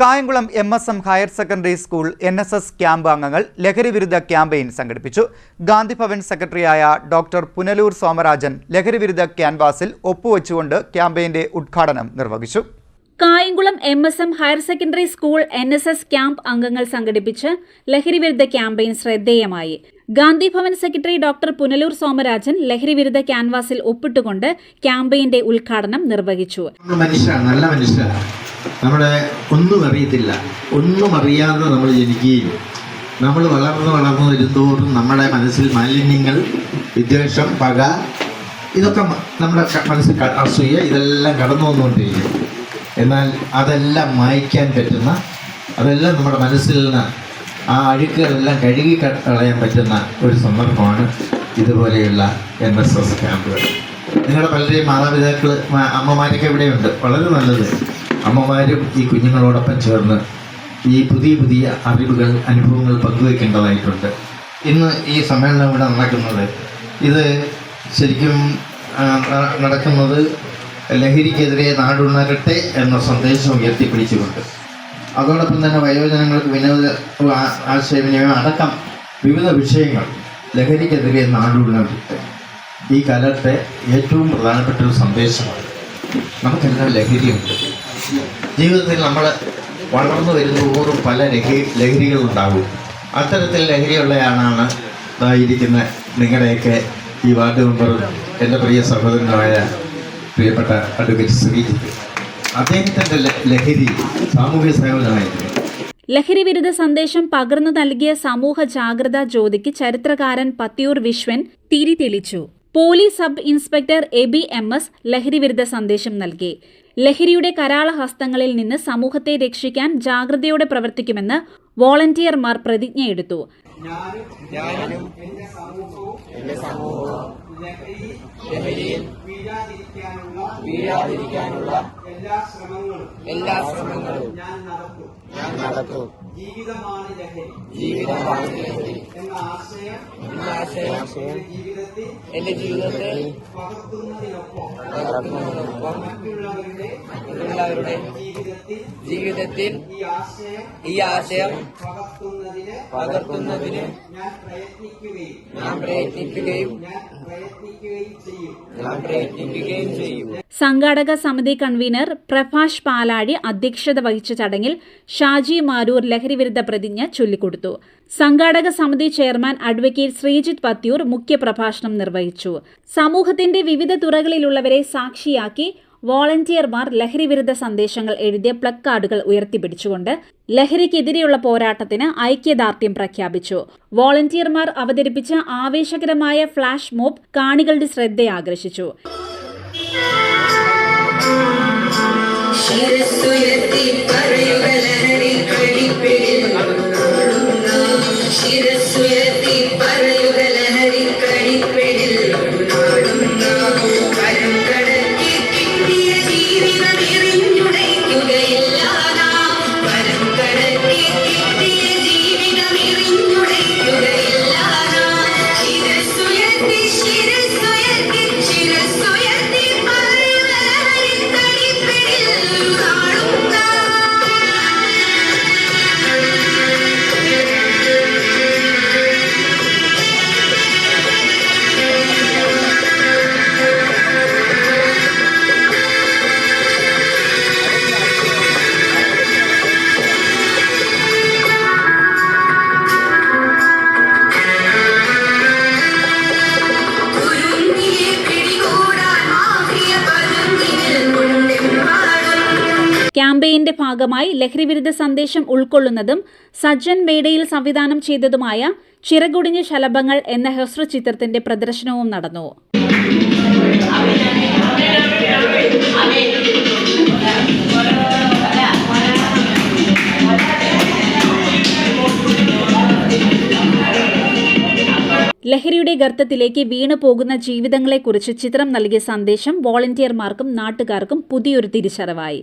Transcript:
Kayamkulam M S M higher secondary school N S S camp അംഗങ്ങൾ ലഹരിവിരുദ്ധ campaign സംഘടിപ്പിച്ചു. ഗാന്ധിഭവൻ സെക്രട്ടറിയായ ഡോക്ടർ പുനലൂർ സോമരാജൻ ലഹരിവിരുദ്ധ ക്യാൻവാസിൽ ഒപ്പുവെച്ചുകൊണ്ട് ക്യാമ്പയിന്റെ ഉദ്ഘാടനം നിർവഹിച്ചു. Kayamkulam M S M higher secondary school N S S camp അംഗങ്ങൾ സംഘടിപ്പിച്ച് ലഹരിവിരുദ്ധ ക്യാമ്പയിൻ ശ്രദ്ധേയമായി. ഗാന്ധിഭവൻ സെക്രട്ടറി ഡോക്ടർ പുനലൂർ സോമരാജൻ ലഹരിവിരുദ്ധ ക്യാൻവാസിൽ ഒപ്പിട്ടുകൊണ്ട് ക്യാമ്പയിന്റെ ഉദ്ഘാടനം നിർവഹിച്ചു. മനുഷ്യരാണ് നല്ല മനുഷ്യരാണ് നമ്മുടെ ഒന്നും അറിയത്തില്ല. ഒന്നും അറിയാതെ നമ്മൾ ജനിക്കുകയും നമ്മൾ വളർന്ന് വളർന്ന് വരുന്തോറും നമ്മുടെ മനസ്സിൽ മാലിന്യങ്ങൾ വിദ്വേഷം പക ഇതൊക്കെ നമ്മുടെ മനസ്സിൽ അസൂയ ഇതെല്ലാം കടന്നു വന്നുകൊണ്ടിരിക്കും. എന്നാൽ അതെല്ലാം മായ്ക്കാൻ പറ്റുന്ന അതെല്ലാം നമ്മുടെ മനസ്സിൽ നിന്ന് ആ അഴുക്കുകളെല്ലാം കഴുകി കളയാൻ പറ്റുന്ന ഒരു സന്ദർഭമാണ് ഇതുപോലെയുള്ള എൻ എസ് എസ് ക്യാമ്പുകൾ. നിങ്ങളുടെ പലരെയും മാതാപിതാക്കൾ അമ്മമാരൊക്കെ ഇവിടെയുണ്ട്. വളരെ നല്ലത്. അമ്മമാരും ഈ കുഞ്ഞുങ്ങളോടൊപ്പം ചേർന്ന് ഈ പുതിയ പുതിയ അറിവുകൾ അനുഭവങ്ങൾ പങ്കുവയ്ക്കേണ്ടതായിട്ടുണ്ട് ഇന്ന് ഈ സമ്മേളനം ഇവിടെ നടക്കുന്നത് ഇത് ശരിക്കും നടക്കുന്നത് ലഹരിക്കെതിരെ നാടുണരട്ടെ എന്ന സന്ദേശം ഉയർത്തിപ്പിടിച്ചുകൊണ്ട്. അതോടൊപ്പം തന്നെ വയോജനങ്ങൾക്ക് വിനോദ ആശയവിനിമയം അടക്കം വിവിധ വിഷയങ്ങൾ ലഹരിക്കെതിരെ നാടുണരട്ടെ. ഈ കാലത്തെ ഏറ്റവും പ്രധാനപ്പെട്ട ഒരു സന്ദേശമാണ്. നമുക്കെല്ലാം ലഹരിയുണ്ട്. ജീവിതത്തിൽ നമ്മൾ വളർന്നു വരുന്നതോറും പല ലഹരി ലഹരികളുണ്ടാകും അത്തരത്തിൽ ലഹരിയുള്ളയാളാണ് ഇരിക്കുന്ന നിങ്ങളുടെയൊക്കെ ഈ വാർഡ് മെമ്പറും എന്റെ പ്രിയ സഹോദരനായ പ്രിയപ്പെട്ട അഡ്വക്കേറ്റ് ശ്രീജിത്ത് അദ്ദേഹത്തിന്റെ ലഹരി സാമൂഹ്യ സേവനമായിരുന്നു. ലഹരി വിരുദ്ധ സന്ദേശം പകർന്നു നൽകിയ സമൂഹ ജാഗ്രത ജ്യോതിക്ക് ചരിത്രകാരൻ പത്തിയൂർ വിശ്വൻ തിരി തെളിച്ചു. Police sub inspector A B M S ലഹരി വിരുദ്ധ സന്ദേശം നൽകി. ലഹരിയുടെ കരാള ഹസ്തങ്ങളിൽ നിന്ന് സമൂഹത്തെ രക്ഷിക്കാൻ ജാഗ്രതയോടെ പ്രവർത്തിക്കുമെന്ന് വോളണ്ടിയർമാർ പ്രതിജ്ഞയെടുത്തു. എല്ലാ ശ്രമങ്ങളും എല്ലാ ശ്രമങ്ങളും ഞാൻ നടത്തും. ഞാൻ നടത്തും. ജീവിതമാണ് ലഹരി. ജീവിതമാണ് ലഹരി. എന്ന ആശയം എന്ന ആശയം എന്റെ ജീവിതത്തിൽ എന്റെ ജീവിതത്തിൽ പകർത്തുന്നതിനൊപ്പം പകർത്തുന്നതിനൊപ്പം മറ്റുള്ളവരുടെ മറ്റുള്ളവരുടെ ജീവിതത്തിൽ ജീവിതത്തിൽ ഈ ആശയം ഈ ആശയം പകർത്തുന്നതിന് പകർത്തുന്നതിന് ഞാൻ പ്രയത്നിക്കുകയും ഞാൻ പ്രയത്നിക്കുകയും ഞാൻ പ്രയത്നിക്കുകയും ചെയ്യും. ഞാൻ പ്രയത്നിക്കുകയും ചെയ്യും. സംഘാടക സമിതി കൺവീനർ പ്രഭാഷ് പാലാഴി അധ്യക്ഷത വഹിച്ച ചടങ്ങിൽ ഷാജി മാരൂർ ലഹരിവിരുദ്ധ പ്രതിജ്ഞ ചൊല്ലിക്കൊടുത്തു. സംഘാടക സമിതി ചെയർമാൻ അഡ്വക്കേറ്റ് ശ്രീജിത്ത് പത്യൂർ മുഖ്യപ്രഭാഷണം നിർവഹിച്ചു. സമൂഹത്തിന്റെ വിവിധ തുറകളിലുള്ളവരെ സാക്ഷിയാക്കി വോളണ്ടിയർമാർ ലഹരിവിരുദ്ധ സന്ദേശങ്ങൾ എഴുതിയ പ്ലക്കാർഡുകൾ ഉയർത്തിപ്പിടിച്ചുകൊണ്ട് ലഹരിക്കെതിരെയുള്ള പോരാട്ടത്തിന് ഐക്യദാർഢ്യം പ്രഖ്യാപിച്ചു. വോളണ്ടിയർമാർ അവതരിപ്പിച്ച ആവേശകരമായ ഫ്ളാഷ് മോബ് കാണികളുടെ ശ്രദ്ധയാകർഷിച്ചു ശിരസ്സുയർത്തി പറയുക ലഹരി. ക്യാമ്പയിന്റെ ഭാഗമായി ലഹരിവിരുദ്ധ സന്ദേശം ഉൾക്കൊള്ളുന്നതും സജ്ജൻ മേടയിൽ സംവിധാനം ചെയ്തതുമായ ചിറകുടിഞ്ഞ ശലഭങ്ങൾ എന്ന ഹ്രസ്വചിത്രത്തിന്റെ പ്രദർശനവും നടന്നു. ലഹരിയുടെ ഗർത്തത്തിലേക്ക് വീണു പോകുന്ന ജീവിതങ്ങളെക്കുറിച്ച് ചിത്രം നൽകിയ സന്ദേശം വോളണ്ടിയർമാർക്കും നാട്ടുകാർക്കും പുതിയൊരു തിരിച്ചറിവായി.